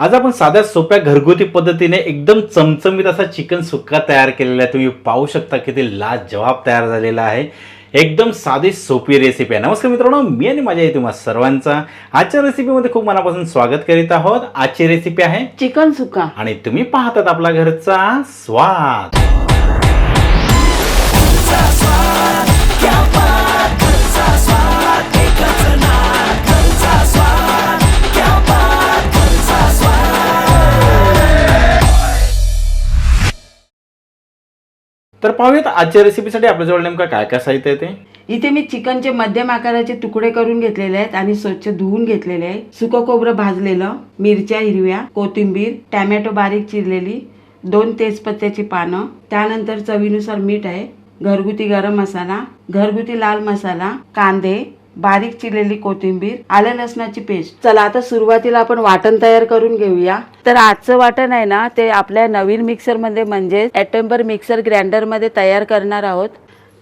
आज आपण साध्या सोप्या घरगुती पद्धतीने एकदम चमचमीत असा चिकन सुक्का तयार केलेला आहे. तुम्ही पाहू शकता किती लाजवाब तयार झालेला आहे. एकदम साधी सोपी रेसिपी आहे. नमस्कार मित्रांनो मी आणि माझ्या तुम्हा सर्वांचा आजच्या रेसिपीमध्ये खूप मनापासून स्वागत करीत आहोत. आजची रेसिपी आहे चिकन सुका आणि तुम्ही पाहतात आपला घरचा स्वाद. तर पाहूयात आजच्या रेसिपीसाठी आपल्याजवळ नेमकं काय काय साहित्य आहे ते? इथे मी चिकनचे मध्यम आकाराचे तुकडे करून घेतलेले आहेत आणि स्वच्छ धुवून घेतलेले आहे. सुकं खोबरं भाजलेलं मिरच्या हिरव्या कोथिंबीर टॅमॅटो बारीक चिरलेली दोन तेजपत्त्याची पानं त्यानंतर चवीनुसार मीठ आहे घरगुती गरम मसाला घरगुती लाल मसाला कांदे बारीक चिरलेली कोथिंबीर आलं लसणाची पेस्ट. चला आता सुरुवातीला आपण वाटण तयार करून घेऊया. तर आजचं वाटण आहे ना ते आपल्या नवीन मिक्सरमध्ये म्हणजे ॲटेम्बर मिक्सर ग्राइंडरमध्ये तयार करणार आहोत.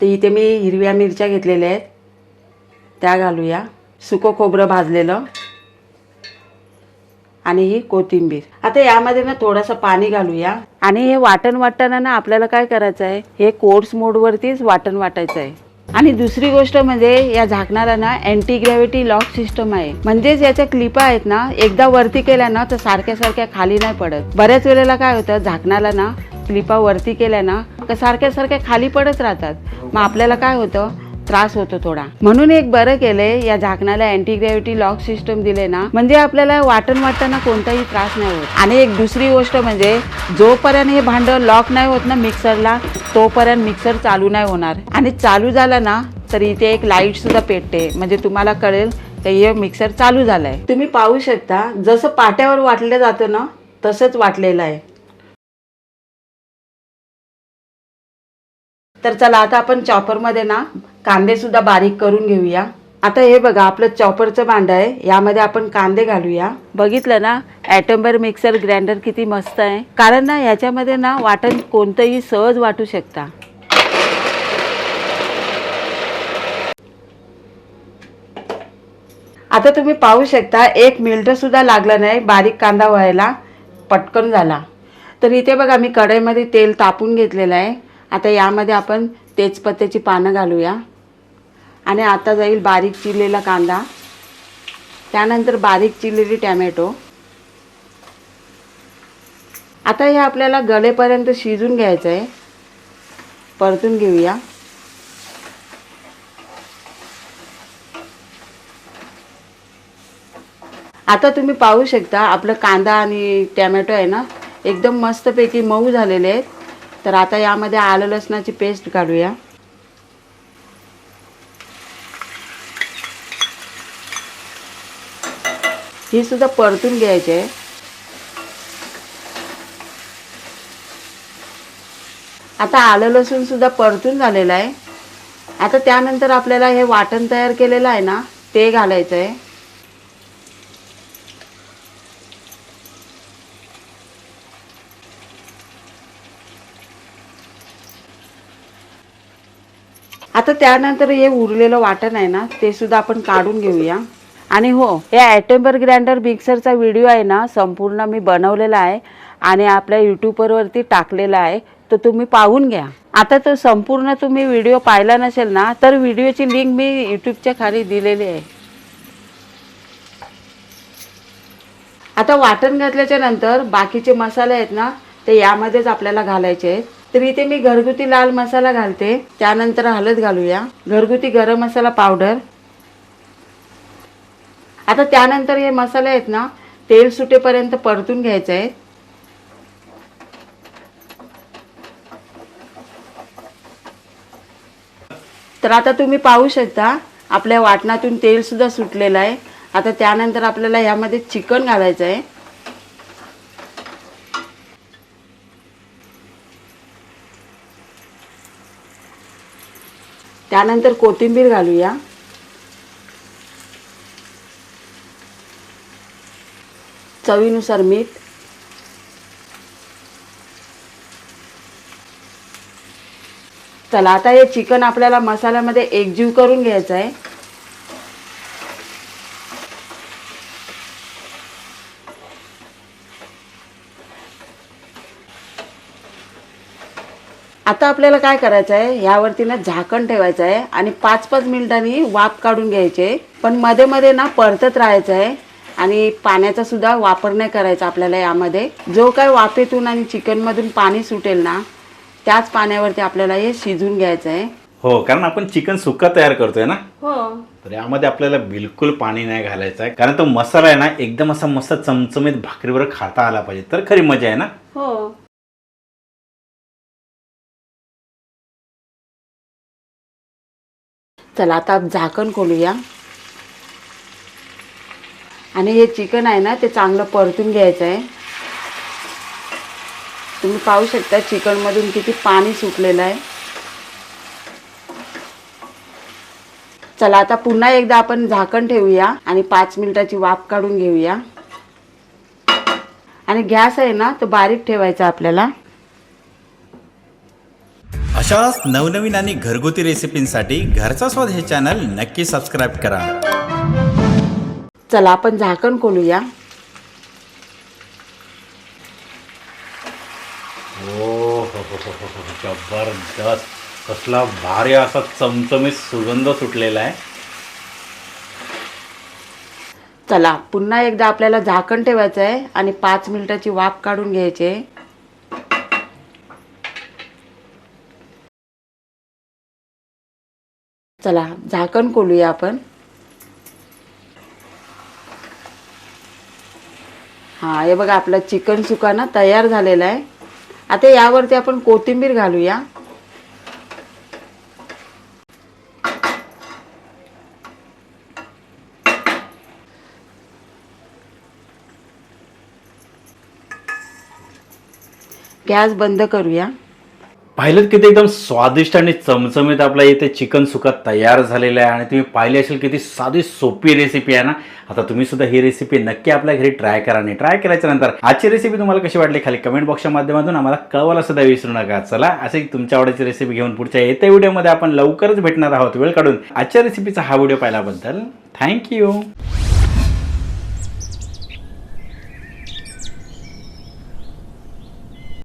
तर इथे मी हिरव्या मिरच्या घेतलेल्या आहेत. त्या घालूया. सुकं खोबरं भाजलेलं. आणि ही कोथिंबीर. आता यामध्ये ना थोडंसं पाणी घालूया. आणि हे वाटण वाटताना ना आपल्याला काय करायचं आहे? हे कोर्स मोडवरतीच वाटण वाटायचं आहे. आणि दुसरी गोष्ट म्हणजे या झाकणाला ना अँटी ग्रॅव्हिटी लॉक सिस्टम आहे. म्हणजेच याच्या क्लिपा आहेत ना एकदा वरती केल्या ना तर सारख्या सारख्या खाली नाही पडत. बऱ्याच वेळेला काय होतं झाकणाला ना क्लिपा वरती केल्या ना सारख्या सारख्या खाली पडत राहतात. मग आपल्याला काय होतं त्रास होतो थोडा. म्हणून एक बरं केलंय या झाकणाला अँटी ग्रॅव्हिटी लॉक सिस्टम दिले ना म्हणजे आपल्याला वाटण वाटताना कोणताही त्रास नाही होत. आणि एक दुसरी गोष्ट म्हणजे जोपर्यंत हे भांड लॉक नाही होत ना मिक्सरला तोपर्यंत मिक्सर चालू नाही होणार. आणि चालू झाला ना तर इथे एक लाइट सुद्धा पेटते. म्हणजे तुम्हाला कळेल की हे मिक्सर चालू झालाय. तुम्ही पाहू शकता जसं पाट्यावर वाटलं जातं ना तसंच वाटलेलं आहे. तर चला आता आपण चॉपरमध्ये ना कांदे सुद्धा बारीक करून घेऊया. आता हे बघा आपलं चॉपरचं भांडं आहे. यामध्ये आपण कांदे घालूया. बघितलं ना ॲटम्बर मिक्सर ग्राइंडर किती मस्त आहे. कारण ना याच्यामध्ये ना वाटण कोणतंही सहज वाटू शकता. आता तुम्ही पाहू शकता एक मिनटंसुद्धा लागलं नाही बारीक कांदा व्हायला पटकन झाला. तर इथे बघा मी कढईमध्ये तेल तापून घेतलेलं आहे. आता यामध्ये आपण तेजपत्त्याची पानं घालूया. आणि आता जाईल बारीक चिरलेला कांदा. त्यानंतर बारीक चिरलेली टॅमॅटो. आता हे आपल्याला गळेपर्यंत शिजून घ्यायचं आहे परतून घेऊया. आता तुम्ही पाहू शकता आपलं कांदा आणि टॅमॅटो आहे ना एकदम मस्तपैकी मऊ झालेले आहेत. तर आता यामध्ये आलं लसणाची पेस्ट काढूया. ही सुद्धा परतून घ्यायची. आहे आता आलं लसूण सुद्धा परतून झालेलं आहे. आता त्यानंतर आपल्याला हे वाटण तयार केलेलं आहे ना ते घालायचं आहे. आता त्यानंतर हे उरलेलं वाटण आहे ना ते सुद्धा आपण काढून घेऊया. आणि हो या ॲटेम्बर ग्राइंडर मिक्सरचा व्हिडिओ आहे ना संपूर्ण मी बनवलेला आहे आणि आपल्या यूट्यूबवरती टाकलेला आहे तो तुम्ही पाहून घ्या. आता तो संपूर्ण तुम्ही व्हिडिओ पाहिला नसेल ना तर व्हिडिओची लिंक मी यूट्यूबच्या खाली दिलेली आहे. आता वाटण घातल्याच्या नंतर बाकीचे मसाले आहेत ना ते यामध्येच आपल्याला घालायचे आहेत. तर इथे मी घरगुती लाल मसाला घालते त्यानंतर हळद घालूया. घरगुती गरम मसाला पावडर आता त्यानंतर हे मसाले आहेत ना तेल सुटेपर्यंत परतून घ्यायचे आहेत. तर आता तुम्ही पाहू शकता आपल्या वाटणातून तेल सुद्धा सुटलेलं आहे. आता त्यानंतर आपल्याला यामध्ये चिकन घालायचं आहे. त्यानंतर कोथिंबीर घालूया. चवीनुसार मीठ. चला आता हे चिकन आपल्याला मसाल्यामध्ये एकजीव करून घ्यायचं आहे. आता आपल्याला काय करायचं आहे? ह्यावरती ना झाकण ठेवायचं आहे आणि पाच पाच मिनिटांनी वाफ काढून घ्यायचे. पण मध्ये मध्ये ना परतत राहायचं आहे. आणि पाण्याचा सुद्धा वापर नाही करायचा आपल्याला यामध्ये. जो काय वाफेतून आणि चिकनमधून पाणी सुटेल ना त्याच पाण्यावरती आपल्याला हे शिजून घ्यायचं आहे. हो कारण आपण चिकन सुक्का तयार करतोय ना? हो. तर यामध्ये आपल्याला बिलकुल पाणी नाही घालायचं आहे. कारण तो मसाला आहे ना एकदम असा मस्त चमचमीत भाकरीवर खाता आला पाहिजे. तर खरी मजा आहे ना? हो. चला आता झाकण खोलूया. आणि हे चिकन आहे ना ते चांगलं परतून घ्यायचं आहे. तुम्ही पाहू शकता चिकनमधून किती पाणी सुटलेलं आहे. चला आता पुन्हा एकदा आपण झाकण ठेवूया आणि पाच मिनिटाची वाफ काढून घेऊया. आणि गॅस आहे ना तो बारीक ठेवायचा आपल्याला. अशाच नवनवीन आणि घरगुती रेसिपींसाठी घरचा स्वाद हे चॅनल नक्की सबस्क्राईब करा. चला आपण झाकण खोलूया. हो हो हो जबरदस्त. कसला भारी असा चमचमीत सुगंध सुटलेला आहे. चला पुन्हा एकदा आपल्याला झाकण ठेवायचं आहे आणि पाच मिनिटाची वाफ काढून घ्यायची आहे. चला झाकण खोलूया आपण. हा हे बघा आपला चिकन सुका ना तयार झालेला आहे. आता यावरती आपण कोथिंबीर घालूया. गॅस बंद करूया. पाहिलं किती एकदम स्वादिष्ट आणि चमचमीत आपला इथे चिकन सुका तयार झालेलं आहे आणि तुम्ही पाहिली असेल किती साधी सोपी रेसिपी आहे ना? आता तुम्ही सुद्धा ही रेसिपी नक्की आपल्या घरी ट्राय करा आणि ट्राय केल्याच्यानंतर आजची रेसिपी तुम्हाला कशी वाटली खाली कमेंट बॉक्सच्या माध्यमातून आम्हाला कळवायला सुद्धा विसरू नका. चला असे तुमच्या आवडीची रेसिपी घेऊन पुढच्या येत्या व्हिडिओमध्ये आपण लवकरच भेटणार आहोत. वेळ काढून आजच्या रेसिपीचा हा व्हिडिओ पाहिल्याबद्दल थँक्यू